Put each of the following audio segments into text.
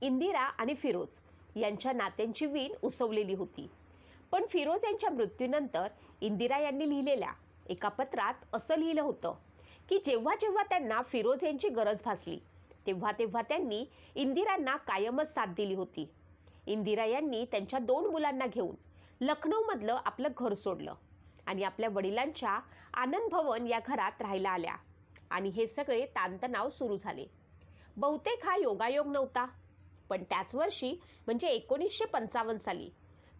इंदिरा आणि फिरोज यांच्या नात्यांची वीण उसवलेली होती. पण फिरोज यांच्या मृत्यूनंतर इंदिरा यांनी लिहिलेल्या एका पत्रात असं लिहिलं होतं की जेव्हा जेव्हा त्यांना फिरोज यांची गरज भासली तेव्हा तेव्हा त्यांनी इंदिरांना कायमच साथ दिली होती. इंदिरा यांनी त्यांच्या दोन मुलांना घेऊन लखनौमधलं आपलं घर सोडलं आणि आपल्या वडिलांच्या आनंद भवन या घरात राहायला आल्या आणि हे सगळे ताणतणाव सुरू झाले. बहुतेक हा योगायोग नव्हता. पण त्याच वर्षी म्हणजे एकोणीसशे पंचावन्न साली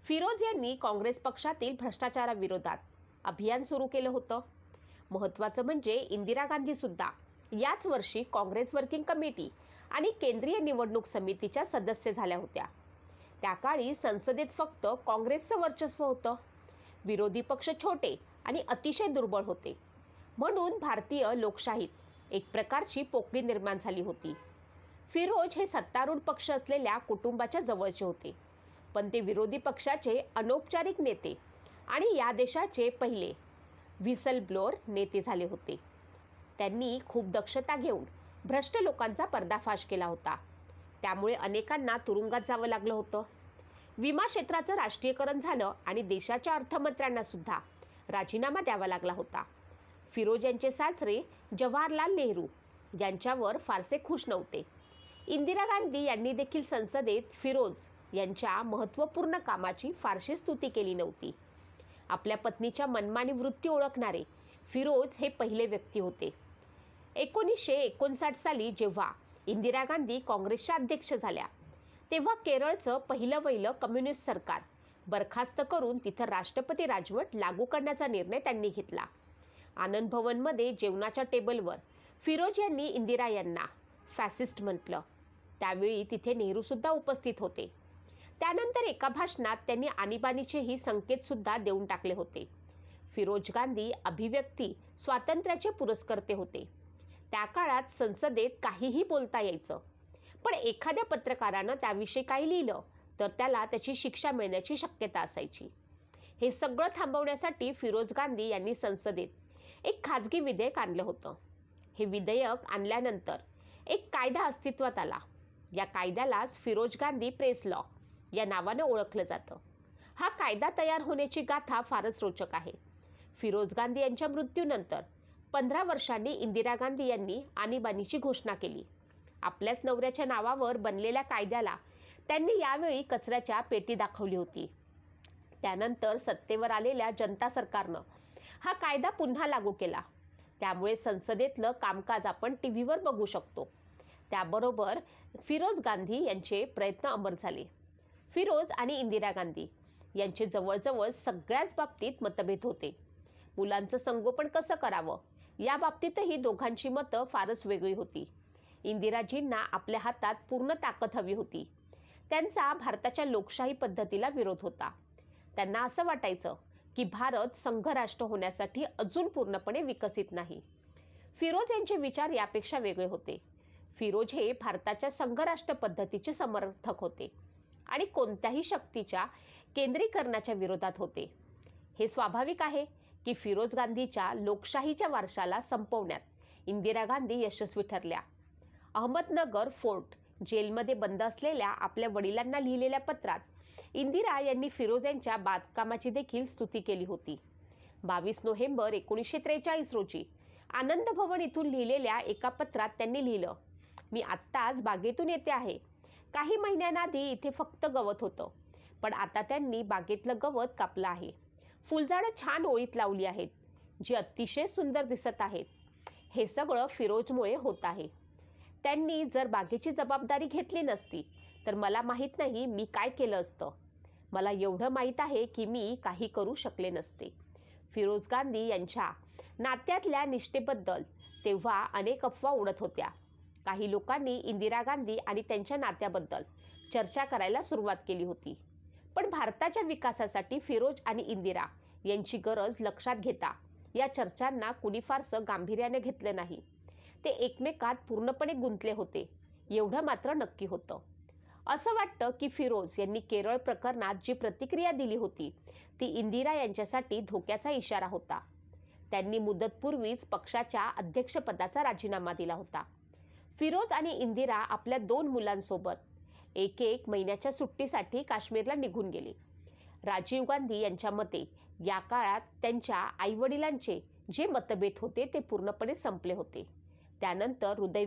फिरोज यांनी काँग्रेस पक्षातील भ्रष्टाचाराविरोधात अभियान सुरू केलं होतं. महत्त्वाचं म्हणजे इंदिरा गांधीसुद्धा याच वर्षी काँग्रेस वर्किंग कमिटी आणि केंद्रीय निवडणूक समितीच्या सदस्य झाल्या होत्या. त्या काळी संसदेत फक्त काँग्रेसचं वर्चस्व होतं. विरोधी पक्ष छोटे आणि अतिशय दुर्बळ होते. म्हणून भारतीय लोकशाहीत एक प्रकारची पोकळी निर्माण झाली होती. फिरोज हे सत्तारूढ पक्ष असलेल्या कुटुंबाच्या जवळचे होते. पण ते विरोधी पक्षाचे अनौपचारिक नेते आणि या देशाचे पहिले व्हिसल ब्लोअर नेते झाले होते. त्यांनी खूप दक्षता घेऊन भ्रष्ट लोकांचा पर्दाफाश केला होता. त्यामुळे अनेकांना तुरुंगात जावं लागलं होतं. विमा क्षेत्राचं राष्ट्रीयकरण झालं आणि देशाच्या अर्थमंत्र्यांना सुद्धा राजीनामा द्यावा लागला होता. फिरोज यांचे सासरे जवाहरलाल नेहरू यांच्यावर फारसे खुश नव्हते. इंदिरा गांधी यांनी देखील संसदेत फिरोज यांच्या महत्त्वपूर्ण कामाची फारशी स्तुती केली नव्हती. आपल्या पत्नीच्या मनमानी वृत्ती ओळखणारे फिरोज हे पहिले व्यक्ती होते. एकोणीसशे एकोणसाठ साली जेव्हा इंदिरा गांधी काँग्रेसच्या अध्यक्ष झाल्या तेव्हा केरळचं पहिलं वहिलं कम्युनिस्ट सरकार बरखास्त करून तिथं राष्ट्रपती राजवट लागू करण्याचा निर्णय त्यांनी घेतला. आनंद भवनमध्ये जेवणाच्या टेबलवर फिरोज यांनी इंदिरा यांना फॅसिस्ट म्हटलं. त्यावेळी तिथे नेहरूसुद्धा उपस्थित होते. त्यानंतर एका भाषणात त्यांनी आणीबाणीचेही संकेतसुद्धा देऊन टाकले होते. फिरोज गांधी अभिव्यक्ती स्वातंत्र्याचे पुरस्कर्ते होते. त्या काळात संसदेत काहीही बोलता यायचं. पण एखाद्या पत्रकारानं त्याविषयी काही लिहिलं तर त्याला त्याची शिक्षा मिळण्याची शक्यता असायची. हे सगळं थांबवण्यासाठी फिरोज गांधी यांनी संसदेत एक खाजगी विधेयक आणलं होतं. हे विधेयक आणल्यानंतर एक कायदा अस्तित्वात आला. या कायद्यालाच फिरोज गांधी प्रेस लॉ या नावानं ओळखलं जातं. हा कायदा तयार होण्याची गाथा फारच रोचक आहे. फिरोज गांधी यांच्या मृत्यूनंतर पंधरा वर्षांनी इंदिरा गांधी यांनी आणीबाणीची घोषणा केली. आपल्याच नवऱ्याच्या नावावर बनलेल्या कायद्याला त्यांनी यावेळी कचऱ्याच्या पेटी दाखवली होती. त्यानंतर सत्तेवर आलेल्या जनता सरकारनं हा कायदा पुन्हा लागू केला. त्यामुळे संसदेतलं कामकाज आपण टी व्हीवर बघू शकतो. त्याबरोबर फिरोज गांधी यांचे प्रयत्न अमर झाले. फिरोज आणि इंदिरा गांधी यांचे जवळजवळ सगळ्याच बाबतीत मतभेद होते. मुलांचं संगोपन कसं करावं? या बाबतीतही दोघांची मतं फारच वेगळी होती. इंदिराजींना आपल्या हातात पूर्ण ताकद हवी होती. त्यांचा भारताच्या लोकशाही पद्धतीला विरोध होता. त्यांना असं वाटायचं की भारत संघराष्ट्र होण्यासाठी अजून पूर्णपणे विकसित नाही. फिरोज यांचे विचार यापेक्षा वेगळे होते. फिरोज हे भारताच्या संघराष्ट्र पद्धतीचे समर्थक होते आणि कोणत्याही शक्तीच्या केंद्रीकरणाच्या विरोधात होते. हे स्वाभाविक आहे की फिरोज गांधीच्या लोकशाहीच्या वारशाला संपवण्यात इंदिरा गांधी यशस्वी ठरल्या. अहमदनगर फोर्ट जेलमध्ये बंद असलेल्या आपल्या वडिलांना लिहिलेल्या पत्रात इंदिरा यांनी फिरोज यांच्या बांधकामाची देखील स्तुती केली होती. बावीस नोव्हेंबर एकोणीसशे त्रेचाळीस रोजी आनंद भवन इथून लिहिलेल्या एका पत्रात त्यांनी लिहिलं मी आत्ताच बागेतून येते आहे. काही महिन्यांआधी इथे फक्त गवत होतं. पण आता त्यांनी बागेतलं गवत कापलं आहे. फुलझाडं छान ओळीत लावली आहेत जी अतिशय सुंदर दिसत आहेत. हे सगळं फिरोजमुळे होत आहे. त्यांनी जर बागेची जबाबदारी घेतली नसती तर मला माहीत नाही मी काय केलं असतं. मला एवढं माहीत आहे की मी काही करू शकले नसते. फिरोज गांधी यांच्या नात्यातल्या निष्ठेबद्दल तेव्हा अनेक अफवा उडत होत्या. काही लोकांनी इंदिरा गांधी आणि त्यांच्या नात्याबद्दल चर्चा करायला सुरुवात केली होती. पण भारताच्या विकासासाठी फिरोज आणि इंदिरा यांची गरज लक्षात घेता या चर्चांना कुणी फारसं गांभीर्याने घेतलं नाही. ते एकमेकात पूर्णपणे गुंतले होते एवढं मात्र नक्की होतं. असं वाटतं की फिरोज यांनी केरळ प्रकरणात जी प्रतिक्रिया दिली होती ती इंदिरा यांच्यासाठी धोक्याचा इशारा होता. त्यांनी मुदतपूर्वीच पक्षाच्या अध्यक्षपदाचा राजीनामा दिला होता. फिरोज आणि इंदिरा आपल्या दोन मुलांसोबत एक एक महिन्याच्या सुट्टीसाठी काश्मीरला निघून गेले. राजीव गांधी यांच्या मते या काळात त्यांच्या आईवडिलांचे जे मतभेद होते ते पूर्णपणे संपले होते. त्यानंतर हृदय